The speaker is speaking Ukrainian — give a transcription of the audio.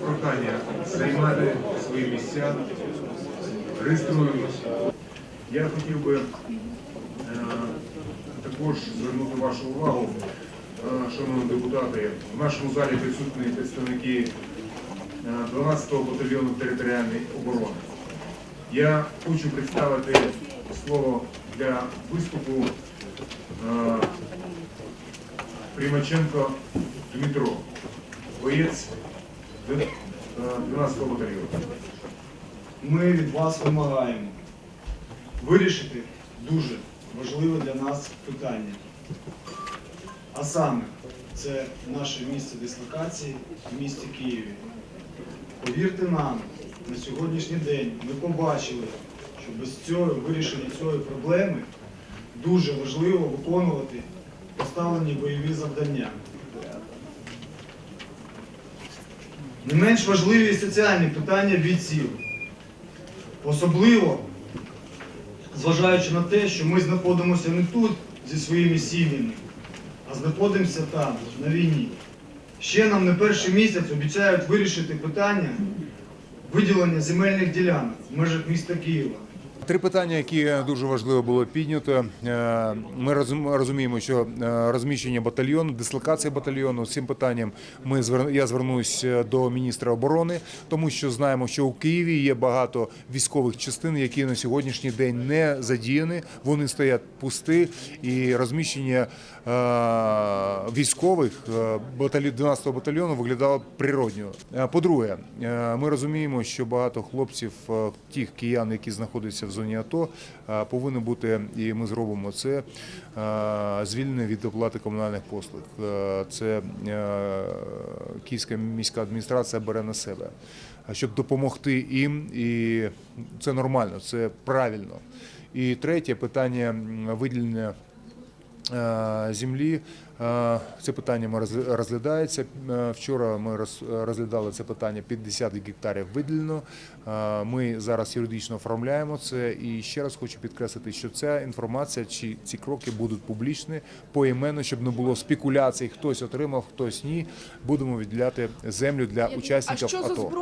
Прохання займати свої місця, реєструємось. Я хотів би е, також звернути вашу увагу, е, шановні депутати, в нашому залі присутні представники е, 12-го батальйону територіальної оборони. Я хочу представити слово для виступу е, Примаченко Дмитро, боєць 12-го батальйону. Ми від вас вимагаємо вирішити дуже важливе для нас питання. А саме, це наше місце дислокації в місті Києві. Повірте нам, на сьогоднішній день ми побачили, що без цього вирішення цієї проблеми дуже важливо виконувати поставлені бойові завдання. Не менш важливі і соціальні питання бійців. Особливо, зважаючи на те, що ми знаходимося не тут зі своїми сім'ями, а знаходимося там, на війні. Ще нам не перший місяць обіцяють вирішити питання виділення земельних ділянок в межах міста Києва. Три питання, які дуже важливо було піднято. Е, Ми розум- розуміємо, що е, розміщення батальйону, дислокація батальйону цим питанням ми я звернусь е, до міністра оборони, тому що знаємо, що у Києві є багато військових частин, які на сьогоднішній день не задіяні. Вони стоять пусті, і розміщення військових е, 12-го батальйону виглядало природньо. По-друге, ми розуміємо, що багато хлопців, тих киян, які знаходяться в зоні АТО, повинно бути, і ми зробимо це, звільнення від оплати комунальних послуг. Це Київська міська адміністрація бере на себе, щоб допомогти їм, і це нормально, це правильно. І третє питання виділення землі. Е, Це питання розглядається. Е, Вчора ми роз- розглядали це питання 50 гектарів виділено. Е, Ми зараз юридично оформляємо це. І ще раз хочу підкреслити, що ця інформація чи ці кроки будуть публічні поіменно, щоб не було спекуляцій. Хтось отримав, хтось ні. Будемо відділяти землю для учасників АТО.